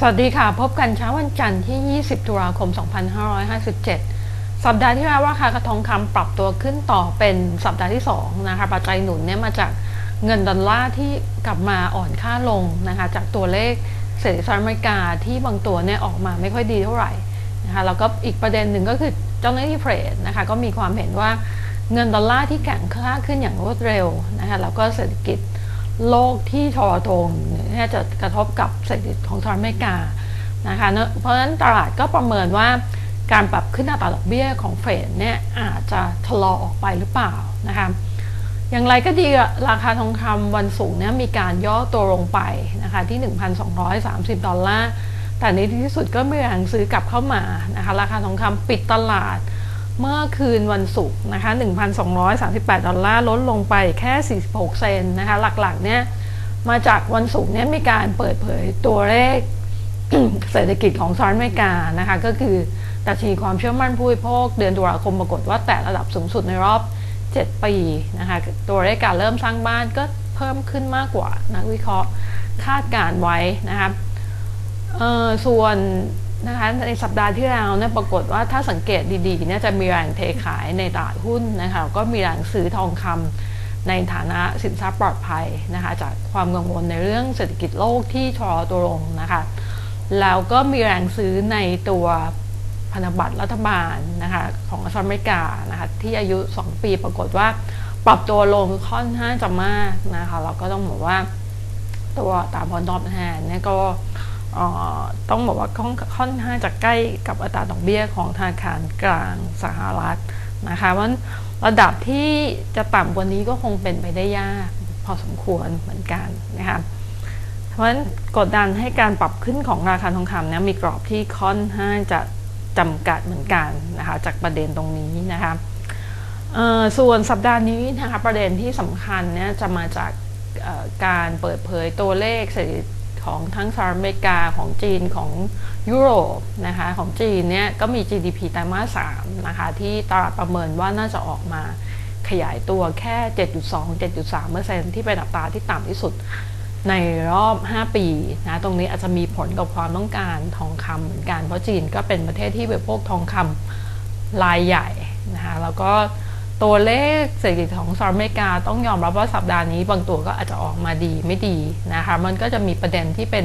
สวัสดีค่ะ พบกันเช้าวันจันทร์ที่ 20 ตุลาคม 2557 สัปดาห์ที่แล้วราคากระทองคำปรับตัวขึ้นต่อเป็นสัปดาห์ที่2นะคะปัจจัยหนุนเนี่ยมาจากเงินดอลลาร์ที่กลับมาอ่อนค่าลงนะคะจากตัวเลขเศรษฐกิจสหรัฐอเมริกาที่บางตัวเนี่ยออกมาไม่ค่อยดีเท่าไหร่นะคะแล้วก็อีกประเด็นหนึ่งก็คือเจ้าหน้าที่เทรดนะคะก็มีความเห็นว่าเงินดอลลาร์ที่แข็งค่าขึ้นอย่างรวดเร็วนะคะแล้วก็เศรษฐกิจ โลกที่ทอตงเนี่ยจะกระทบกับเศรษฐกิจของสหรัฐอเมริกานะคะเพราะฉะนั้นตลาดก็ประเมินว่าการปรับขึ้นอัตราดอกเบี้ยของเฟดเนี่ยอาจจะชะลอออกไปหรือเปล่านะคะอย่างไรก็ดีราคาทองคำวันศุกร์เนี่ยมีการย่อตัวลงไปนะคะที่ 1,230 ดอลลาร์แต่ในที่สุดก็มีแรงซื้อกลับเข้ามานะคะราคาทองคำปิดตลาด เมื่อคืนวันศุกร์นะคะ 1,238 ดอลลาร์ลดลงไปแค่ 46 เซนนะคะ หลักๆ เนี่ย มาจากวันศุกร์เนี่ยมีการเปิดเผยตัวเลขเศรษฐกิจของสหรัฐอเมริกานะคะ ก็คือดัชนีความเชื่อมั่นผู้บริโภค เดือนตุลาคมปรากฏว่าแต่ระดับสูงสุดในรอบ 7 ปีนะคะ ตัวเลขการเริ่มสร้างบ้านก็เพิ่มขึ้นมากกว่านักวิเคราะห์คาดการไว้นะคะเออส่วน นะคะในสัปดาห์ที่แล้วเนี่ยปรากฏว่าถ้าสังเกตดีๆเนี่ยจะมีแรงเทขายในตลาดหุ้นนะคะก็มีแรงซื้อทองคำในฐานะสินทรัพย์ปลอดภัยนะคะจากความกังวลในเรื่องเศรษฐกิจโลกที่ชะลอตัวลงนะคะแล้วก็มีแรงซื้อในตัวพันธบัตรรัฐบาลนะคะของสหรัฐอเมริกานะคะที่อายุ 2 ปีปรากฏว่าปรับตัวลงค่อนข้างจะมากนะคะเราก็ต้องบอกว่าตัวตามพลตอบแทนเนี่ยก็ ต้องบอกว่าค่อนข้างจะใกล้กับอัตราดอกเบี้ยของธนาคารกลางสหรัฐนะคะเพราะระดับที่จะต่ำกว่านี้ก็คงเป็นไปได้ยากพอสมควรเหมือนกันนะคะเพราะฉะนั้นกดดันให้การปรับขึ้นของราคาทองคำเนี่ยมีกรอบที่ค่อนข้างจะจำกัดเหมือนกันนะคะจากประเด็นตรงนี้นะคะส่วนสัปดาห์นี้นะคะประเด็นที่สำคัญเนี่ยจะมาจากการเปิดเผยตัวเลขเศรษฐ ของทั้งสหรัฐอเมริกาของจีนของยุโรปนะคะของจีนเนี่ยก็มี GDP ไตรมาส3นะคะที่ตลาดประเมินว่าน่าจะออกมาขยายตัวแค่ 7.2-7.3%ที่เป็นอัตราที่ต่ำที่สุดในรอบ 5 ปีนะตรงนี้อาจจะมีผลกับความต้องการทองคำเหมือนกัน เพราะจีนก็เป็นประเทศที่บริโภคทองคำรายใหญ่นะคะแล้วก็ ตัวเลขเศรษฐกิจของสหรัฐอเมริกาต้องยอมรับว่าสัปดาห์นี้ บางตัวก็อาจจะออกมาดีไม่ดีนะคะมันก็จะมีประเด็นที่เป็น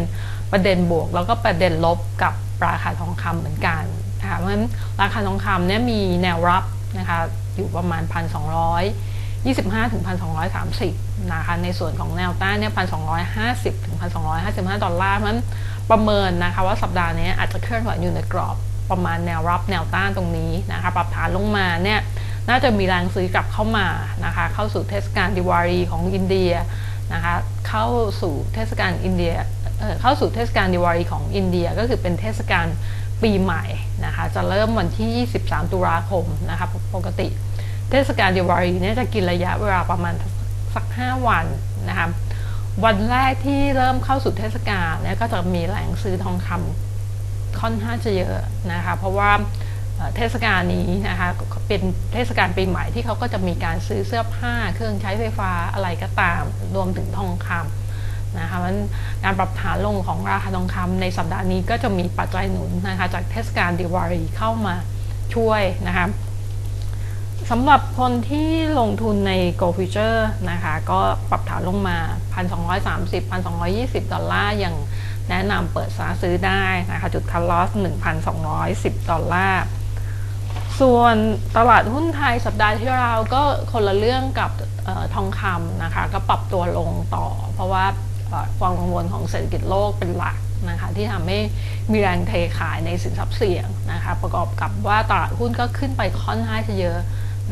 ประเด็นบวก แล้วก็ประเด็นลบกับราคาทองคำเหมือนกันนะคะเพราะฉะนั้นราคาทองคำเนี่ยมีแนวรับนะคะอยู่ประมาณ 1,225ถึง1,230นะคะในส่วนของแนวต้านเนี่ย1,250ถึง1,255 ดอลลาร์มันประเมินนะคะว่าสัปดาห์นี้อาจจะเคลื่อนไหวอยู่ในกรอบประมาณแนวรับแนวต้านตรงนี้นะคะปรับฐานลงมาเนี่ย น่าจะมีแรงซื้อกลับเข้ามานะคะเข้าสู่เทศกาลดิวารีของอินเดียนะคะเข้าสู่เทศกาลอินเดียเข้าสู่เทศกาลดิวารีของอินเดียก็คือเป็นเทศกาลปีใหม่นะคะจะเริ่มวันที่ 23 ตุลาคมนะคะปกติ เทศกาลดิวารีเนี่ยจะกินระยะเวลาประมาณสัก 5 วันนะคะวันแรกที่เริ่มเข้าสู่เทศกาลเนี่ยก็จะมีแรงซื้อทองคำค่อนข้างจะเยอะนะคะเพราะว่า เทศกาลนี้นะคะเป็นเทศกาลปีใหม่ที่เขาก็จะมีการซื้อเสื้อผ้า เครื่องใช้ไฟฟ้าอะไรก็ตาม รวมถึงทองคำนะคะมันการปรับฐานลงของราคาทองคำในสัปดาห์นี้ก็จะมีปัจจัยหนุนนะคะจากเทศกาลดิวารีเข้ามาช่วยนะคะสำหรับคนที่ลงทุนใน Go Future นะคะก็ปรับฐานลงมา 1,230 1,220 ดอลลาร์อย่างแนะนำเปิดซื้อได้นะคะจุดคัลลอส 1,210 ดอลลาร์ ส่วนตลาดหุ้นไทยสัปดาห์ที่เราก็คนละเรื่องกับออทองคำนะคะ ก็ปรับตัวลงต่อ เพราะว่าความกังวลของเศรษฐกิจโลกเป็นหลักนะคะที่ทำให้มีแรงเทขายในสินทรัพย์เสี่ยงนะคะประกอบกับว่าตลาดหุ้นก็ขึ้นไปค่อนข้างจะเยอะ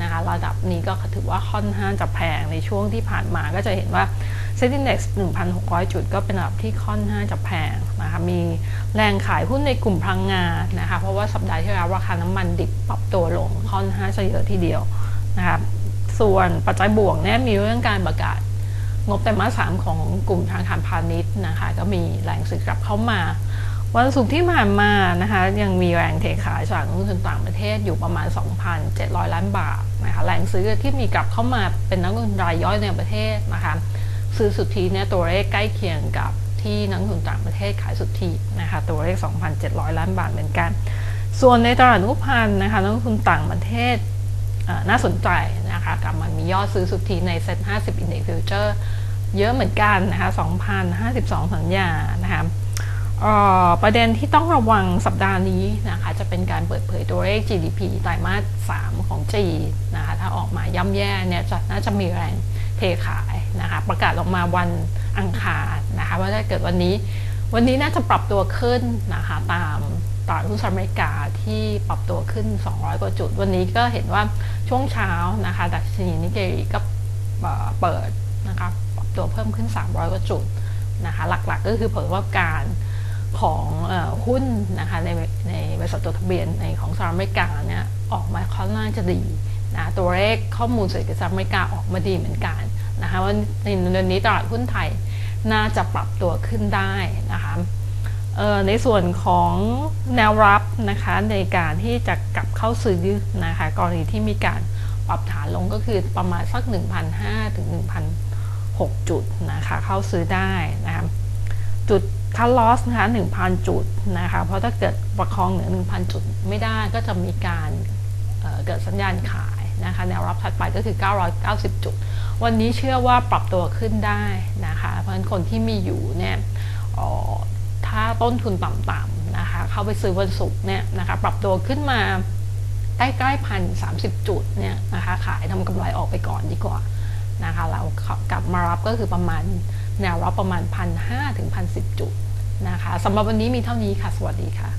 นะคะระดับนี้ก็ถือว่าค่อนข้างจะแพงในช่วงที่ผ่านมาก็จะเห็นว่าเซ็นดิ้งเด็ก1,600 จุดก็เป็นระดับที่ค่อนข้างจะแพงนะคะมีแรงขายหุ้นในกลุ่มพลังงานนะคะเพราะว่าสัปดาห์ที่แล้วราคาน้ำมันดิบปรับตัวลงค่อนข้างจะเยอะทีเดียวนะคะส่วนปัจจัยบวกเนี่ยมีเรื่องการประกาศงบแต่มาสามของกลุ่มธนาคารพาณิชย์นะคะก็มีแรงซื้อกลับเข้ามา วันศุกร์ที่ผ่านมานะคะยังมีแรงเทขายจากนักลงทุนต่างประเทศอยู่ประมาณ 2,700 ล้านบาทนะคะแรงซื้อที่มีกลับเข้ามาเป็นนักลงทุนรายย่อยในประเทศนะคะซื้อสุทธิเนี่ยตัวเลขใกล้เคียงกับที่นักลงทุนต่างประเทศขายสุทธินะคะตัวเลข 2,700 ล้านบาทเหมือนกัน ส่วนในตลาดหุ้นพันนะคะนักลงทุนต่างประเทศน่าสนใจนะคะกลับมามียอดซื้อสุทธิในเซ็ต50 Index Future เยอะเหมือนกันนะคะ2,052 สัญญานะคะ ประเด็นที่ต้องระวังสัปดาห์นี้นะคะจะเป็นการเปิดเผยตัวเลข GDP ไตรมาส 3 ของจีนนะคะถ้าออกมาย่ำแย่เนี่ยจะน่าจะมีแรงเทขายนะคะประกาศออกมาวันอังคารนะคะว่าถ้าเกิดวันนี้ วันนี้น่าจะปรับตัวขึ้นนะคะตามตลาดหุ้นสหรัฐอเมริกาที่ปรับตัวขึ้น 200 กว่าจุด วันนี้ก็เห็นว่าช่วงเช้านะคะดัชนีนิกเกอีก็เอ่อเปิดนะคะปรับตัวเพิ่มขึ้น 300 กว่าจุดนะคะหลักๆก็คือผลประกอบการ ของอหุ้นนะคะในในบริษัทจดทะเบียนในของสหรัฐอเมริกาเนี่ยออกมาค่อนข้างจะดีนะตัวเลขข้อมูลเศรษฐกิจสหรัฐอเมริกาออกมาดีเหมือนกันนะคะว่าในเดือนนี้ตลาดหุ้นไทยน่าจะปรับตัวขึ้นได้นะคะในส่วนของแนวรับนะคะในการที่จะกลับเข้าซื้อนะคะกรณีที่มีการปรับฐานลงก็คือประมาณสัก 1,500ถึง1,006 จุดนะคะเข้าซื้อได้นะคะ จุดคัลลอสนะคะ1,000 จุดนะคะเพราะถ้าเกิดประคองเหนือ 1,000 จุดไม่ได้ก็จะมีการเเกิดสัญญาณขายนะคะแนวรับถัดไปก็คือ 990 จุด วันนี้เชื่อว่าปรับตัวขึ้นได้นะคะเพราะฉะนั้นคนที่มีอยู่เนี่ยถ้าต้นทุนต่ำๆนะคะเข้าไปซื้อวันศุกร์เนี่ยนะคะปรับตัวขึ้นมาใกล้ๆพันสามสิบจุดเนี่ยนะคะขายทำกำไรออกไปก่อนดีกว่านะคะเรากลับมารับก็คือประมาณ แนวรับประมาณพันห้าถึงพันสิบจุดนะคะสำหรับวันนี้มีเท่านี้ค่ะ สวัสดีค่ะ